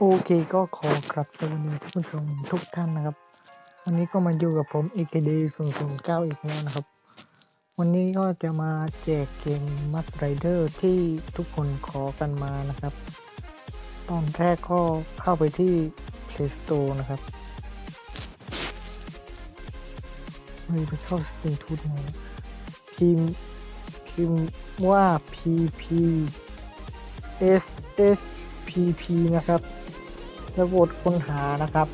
โอเคก็ขอกลับสวัสดีท่านผู้ชมทุกท่านนะครับ วันนี้ก็มาอยู่กับผม AKD 0 0 9อีกแล้วนะครับ วันนี้ก็จะมาแจกเกม Must Rider ที่ทุกคนขอกันมานะครับ ตอนแรกก็เข้าไปที่ Play Store นะครับเฮ้ยไปเข้า Steam ทุนไงพิมพ์พิมพ์ว่า PP S S PP นะครับแล้วกดค้นหานะครับ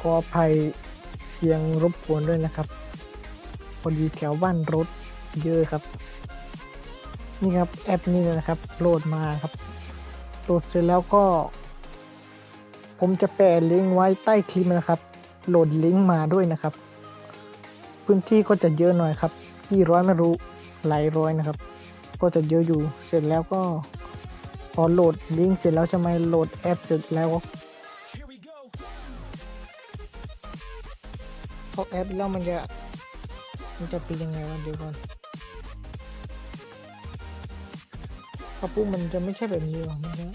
ขออภัยเสียงรบกวนด้วยนะครับพอดีแถวบ้านรถเยอะครับ นี่ครับแอปนี้นะครับโหลดมาครับโหลดเสร็จแล้วก็ ผมจะแปะลิงก์ไว้ใต้คลิปนะครับ โหลดลิงก์มาด้วยนะครับ พื้นที่ก็จะเยอะหน่อยครับกี่ร้อยไม่รู้ หลายร้อยนะครับ ก็จะเยอะอยู่เสร็จแล้วก็พอโหลดลิงก์เสร็จแล้วใช่ไหมโหลดแอปเสร็จแล้วพอแอปแล้วมันจะมันจะเป็นยังไงวะเดี๋ยวก่อนพอปุ๊บมันจะไม่ใช่แบบนี้หรอมันจะ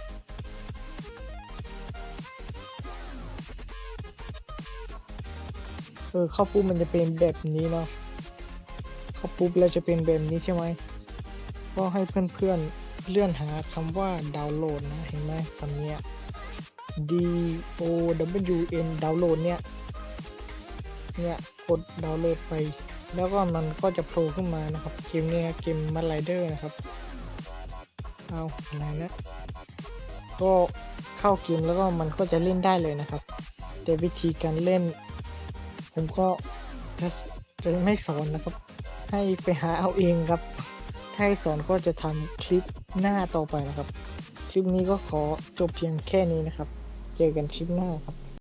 เออข้าปุ๊บมันจะเป็นแบบนี้เนาะ เข้าปุ๊บแล้วจะเป็นแบบนี้ใช่ไหมก็ให้เพื่อนๆเลื่อนหาคำว่าดาวน์โหลดนะเห็นไหมคำเนี้ย D O W N ดาวน์โหลดเนี่ยเนี่ยกดดาวน์โหลดไป แล้วก็มันก็จะโผล่ขึ้นมานะครับ เกมเนี้ยเกมมาไลเดอร์นะครับเอาอะไรนะก็เข้าเกมแล้วก็มันก็จะเล่นได้เลยนะครับ แต่วิธีการเล่น ผมก็จะไม่สอนนะครับ ให้ไปหาเอาเองครับ ถ้าให้สอนก็จะทำคลิปหน้าต่อไปนะครับ คลิปนี้ก็ขอจบเพียงแค่นี้นะครับ เจอกันคลิปหน้าครับ